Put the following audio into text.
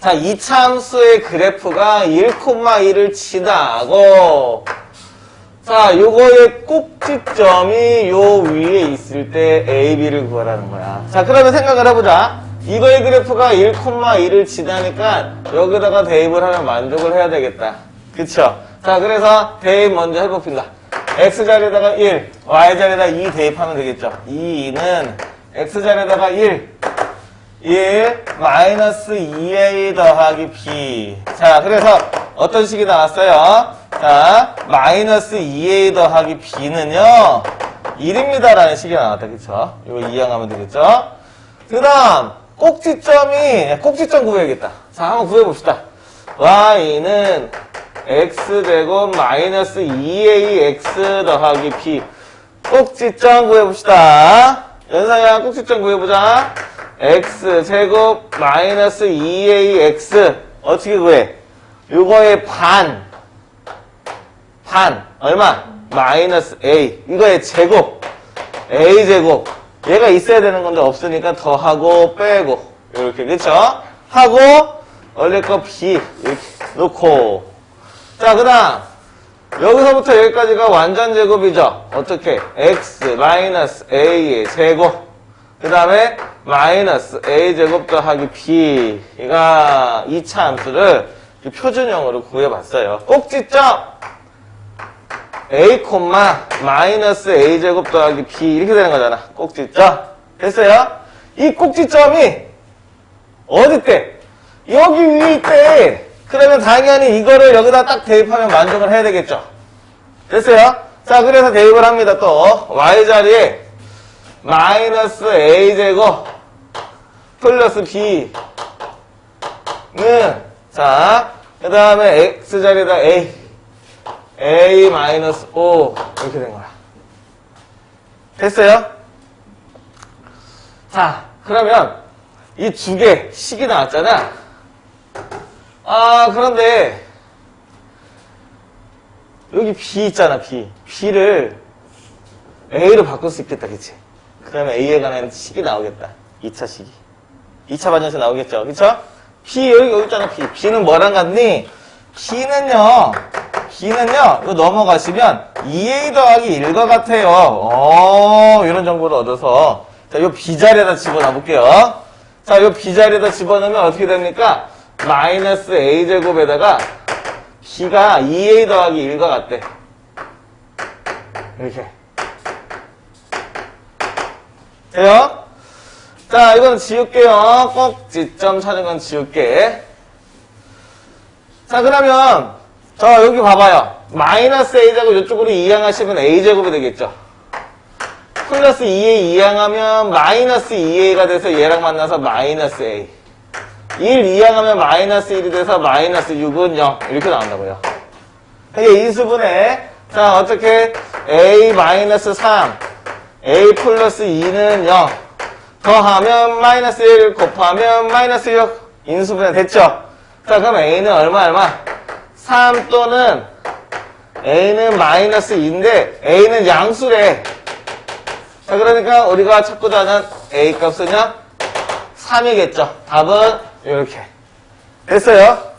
자, 이차함수의 그래프가 1,2를 지나고 자, 요거의 꼭지점이 요 위에 있을 때 A, B를 구하라는 거야. 자, 그러면 생각을 해보자. 이거의 그래프가 1,2를 지나니까 여기다가 대입을 하면 만족을 해야 되겠다. 그쵸? 자, 그래서 대입 먼저 해봅니다. X자리에다가 1, Y자리에다가 2 대입하면 되겠죠. 2는 X자리에다가 1, 1 마이너스 2a 더하기 b. 자, 그래서 어떤 식이 나왔어요? 자, 마이너스 2a 더하기 b는요, 1입니다 라는 식이 나왔다. 그쵸? 이거 이항하면 되겠죠? 그 다음, 꼭지점이, 꼭지점 구해야겠다. 자, 한번 구해봅시다. y는 x제곱 마이너스 2ax 더하기 b. 꼭지점 구해봅시다. 연사야, 꼭지점 구해보자. X 제곱 마이너스 2ax 어떻게 구해? 요거의 반. 반. 얼마? 마이너스 a. 이거의 제곱. a 제곱. 얘가 있어야 되는 건데 없으니까 더하고 빼고. 이렇게, 그쵸? 하고, 원래 거 b. 이렇게 놓고. 자, 그 다음. 여기서부터 여기까지가 완전 제곱이죠. 어떻게? x 마이너스 a의 제곱. 그 다음에 마이너스 a제곱 더하기 b가 2차 함수를 표준형으로 구해봤어요. 꼭지점 a, 마이너스 a제곱 더하기 b 이렇게 되는 거잖아. 꼭지점. 됐어요? 이 꼭지점이 어디 때? 여기 위에 있대. 그러면 당연히 이거를 여기다 딱 대입하면 만족을 해야 되겠죠. 됐어요? 자, 그래서 대입을 합니다. 또 y자리에 마이너스 a제곱 플러스 b는 자, 그 다음에 x자리에다 a a 마이너스 5 이렇게 된 거야. 됐어요? 자, 그러면 이 두 개 식이 나왔잖아. 아, 그런데 여기 b 있잖아, b. b를 a로 바꿀 수 있겠다, 그치? 그러면 a에 관한 식이 나오겠다. 2차 식이. 2차 반전에서 나오겠죠, 그쵸? b 여기, 여기 있잖아, b. b는 뭐랑 같니? b는요, b는요, 이거 넘어가시면 2a 더하기 1과 같아요. 어, 이런 정보를 얻어서. 자, 이 b자리에다 집어넣어 볼게요. 자, 이 b자리에다 집어넣으면 어떻게 됩니까? 마이너스 a제곱에다가 b가 2a 더하기 1과 같대. 이렇게. 돼요? 자, 이건 지울게요. 꼭 지점 찾은 건 지울게. 자, 그러면, 저, 여기 봐봐요. 마이너스 a제곱 이쪽으로 이항하시면 a제곱이 되겠죠. 플러스 2a 이항하면 마이너스 2a가 돼서 얘랑 만나서 마이너스 a. 1 이항하면 마이너스 1이 돼서 마이너스 6은 0. 이렇게 나온다고요. 이게 인수분해. 자, 어떻게? a 마이너스 3. A 플러스 2는 0. 더하면 마이너스 1 곱하면 마이너스 6. 인수분해 됐죠? 자, 그럼 a는 얼마, 얼마? 3 또는 a는 마이너스 2인데 a는 양수래. 자, 그러니까 우리가 찾고자 하는 a 값은요? 3이겠죠. 답은 이렇게. 됐어요?